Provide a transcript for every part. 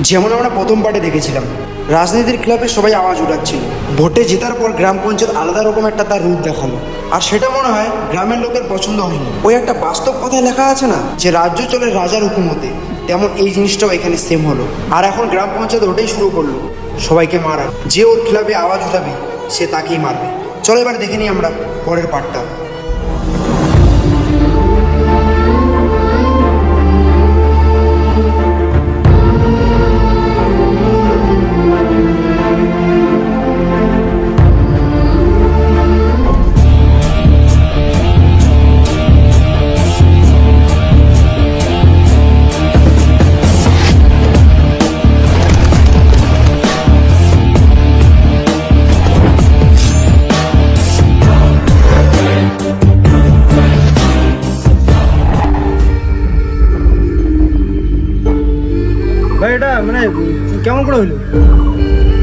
যেমন আমরা প্রথম পার্টে দেখেছিলাম, রাজনীতির ক্লাবে সবাই আওয়াজ উঠাচ্ছিল। ভোটে জেতার পর গ্রাম পঞ্চায়েত আলাদা রকম একটা তার রূপ দেখাল। আর সেটা মনে হয় গ্রামের লোকের পছন্দ হয়নি। ওই একটা বাস্তব কথায় লেখা আছে না, যে রাজ্য চলে রাজার হুকুমতে, তেমন এই জিনিসটাও এখানে সেম হলো। আর এখন গ্রাম পঞ্চায়েত ওটাই শুরু করল। সবাইকে মারা। যে ওর ক্লাবে আওয়াজ উঠাবে, সে তাকেই মারবে। চলো এবার দেখে নিই আমরা পরের পার্টটা করে হইল?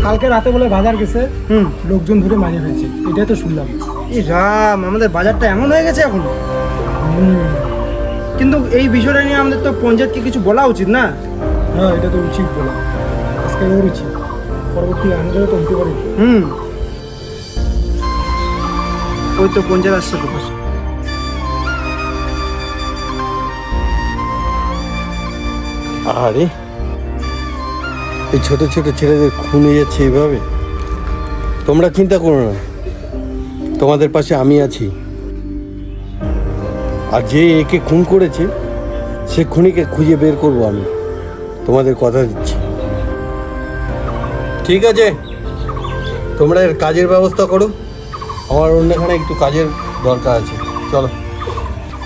কালকে রাতে বলে বাজার গেছে হুম। লোকজন ধরে মারিয়ে ফেলছে। এটাই তো শুনলাম। এই রাম আমাদের বাজারটা এমন হয়ে গেছে এখন। কিন্তু এই বিষয়টা নিয়ে আমাদের তো পঞ্চায়েতকে কিছু বলা উচিত না? হ্যাঁ এটা তো উচিত বলা। আজকে ওর উচিত। পরবর্তী আমাদেরও তো হতে পারে হুম। ওই তো পঞ্চায়েত আসছে তো। আরে এই ছোট ছোট ছেলেদের খুন যাচ্ছে এইভাবে? তোমরা চিন্তা করো না। তোমাদের পাশে আমি আছি। আর যে একে খুন করেছে, সে খুনিকে খুঁজে বের করব আমি। তোমাদের কথা দিচ্ছি। ঠিক আছে। তোমরা এর কাজের ব্যবস্থা করো। আমার অন্যখানে একটু কাজের দরকার আছে। চলো।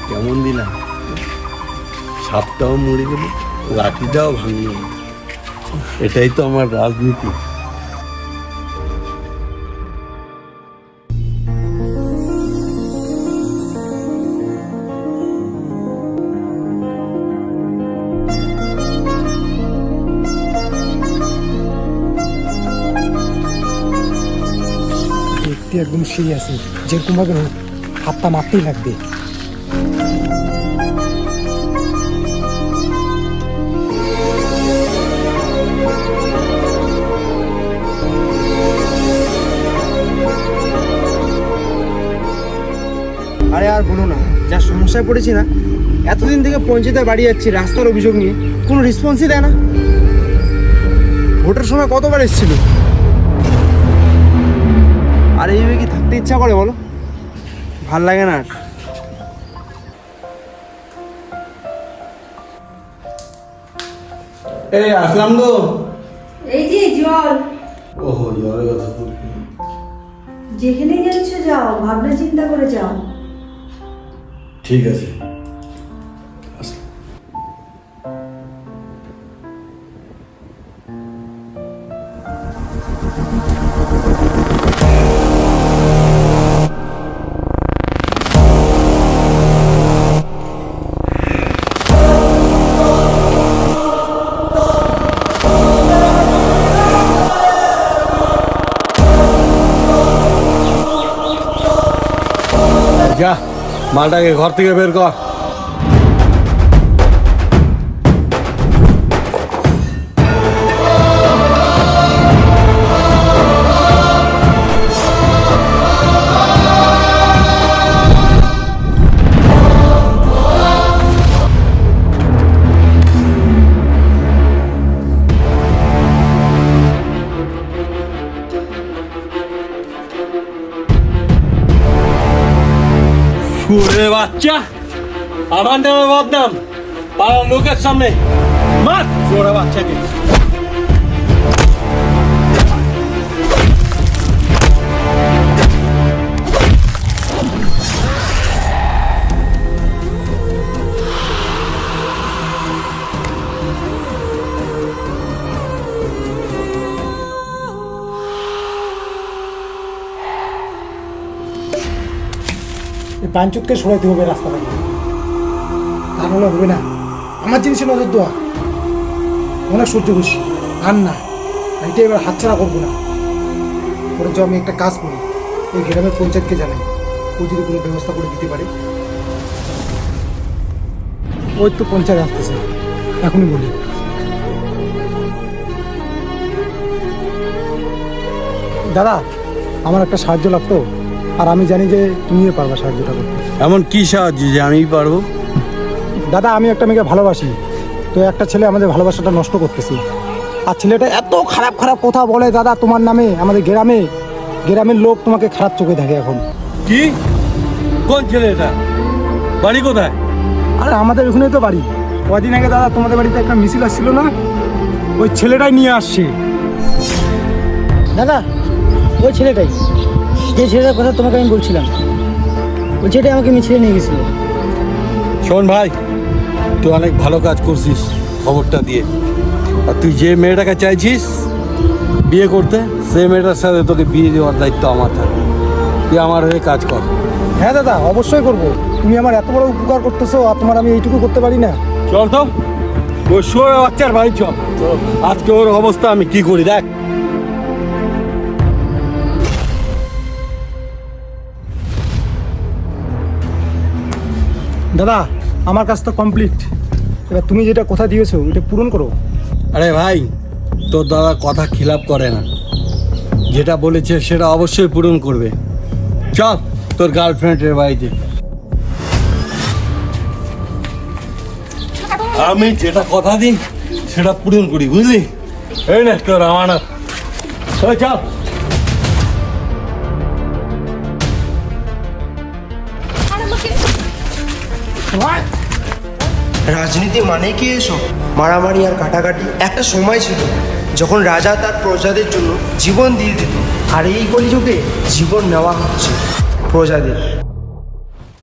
কেমন দিলাম? সাপটাও মরে গেল, লাঠিটাও ভাঙল। এটাই তো আমার রাজনীতি। একদম সেই আছে যেরকম ভাবে হাতটা মারতেই লাগবে। আরে আর বলো না যা সমস্যায় পড়েছি না এতদিন থেকে পঞ্চায়েতে বাড়ি যাচ্ছি রাস্তার অভিযোগ নিয়ে কোনো রেসপন্সই দেয় না। ভোটের সময় কতবার এসেছিল? আর এইভাবে কি থাকতে ইচ্ছা করে বলো? ভালো লাগে না আর। এই আসলাম গো এই যে জল। ওহো খুব যেখানে যাচ্ছ যাও ভাবনা চিন্তা করে যাও। ঠিক আছে। মালটাকে ঘর থেকে বের কর। সুরে বাচ্চা। আমার নামে বদনাম। পাড়ার লোকের সামনে। মার। সুরে বাচ্চাকে। কাঞ্চুতকে সরাইতে হবে রাস্তা থেকে তা নাহলে হবে না। আমার জিনিসে নজর দেওয়া। অনেক সহ্য খুশি আর না এটা এবার হাতছাড়া করব না। বরঞ্চ আমি একটা কাজ করি। এই গ্রামের পঞ্চায়েতকে জানাই। ও যদি কোনো ব্যবস্থা করে দিতে পারে। ওই তো পঞ্চায়েত আসতেছে। এখনই বলি। দাদা, আমার একটা সাহায্য লাগতো। আর আমি জানি যে তুমিও পারবা সাহায্যটা করতে। এমন কি সাহায্য যে আমি পারব? দাদা আমি একটা মেয়েকে ভালোবাসি। তো একটা ছেলে আমাদের ভালোবাসাটা নষ্ট করতেছি। আর ছেলেটা এত খারাপ খারাপ কথা বলে দাদা তোমার নামে আমাদের গ্রামে। গ্রামের লোক তোমাকে খারাপ চোখে দেখে এখন। কি? কোন ছেলে এটা? বাড়ি কোথায়? আরে আমাদের ওখানেই তো বাড়ি। কদিন আগে দাদা তোমাদের বাড়িতে একটা মিছিল আসছিল না? ওই ছেলেটাই নিয়ে আসছে। দাদা ওই ছেলেটাই। যে ছেলেটার কথা তোমাকে আমি বলছিলাম ওই ছেলেটাই আমাকে মিছিলে নিয়ে গেছিল। শোন ভাই তুই অনেক ভালো কাজ করছিস খবরটা দিয়ে। আর তুই যে মেয়েটাকে চাইছিস বিয়ে করতে সে মেয়েটার সাথে তোকে বিয়ে দেওয়ার দায়িত্ব আমার থাকবে তুই আমার হয়ে কাজ কর। হ্যাঁ দাদা অবশ্যই করব। তুমি আমার এত বড় উপকার করতেছো আর তোমার আমি এইটুকু করতে পারি না। চল তো। ওই শোর বাচ্চার বাড়ি চল। আজকে ওর অবস্থা আমি কি করি দেখ। দাদা, আমার কাজ তো কমপ্লিট এবার তুমি যেটা কথা দিয়েছ, এটা পূরণ করো। আরে ভাই, তোর দাদা কথা খিলাপ করে না। যেটা বলেছে সেটা অবশ্যই পূরণ করবে। চল, তোর গার্লফ্রেন্ডের বাড়িতে। আমি যেটা কথা দিই, সেটা পূরণ করি, বুঝলি? এই না তোর আমার চল। রাজনীতি মানে কি এসব? মারামারি আর কাটাকাটি একটা সময় ছিল যখন রাজা তার প্রজাদের জন্য জীবন দিয়ে দিত। আর এই কলিযুগে জীবন নেওয়া হচ্ছে প্রজাদের।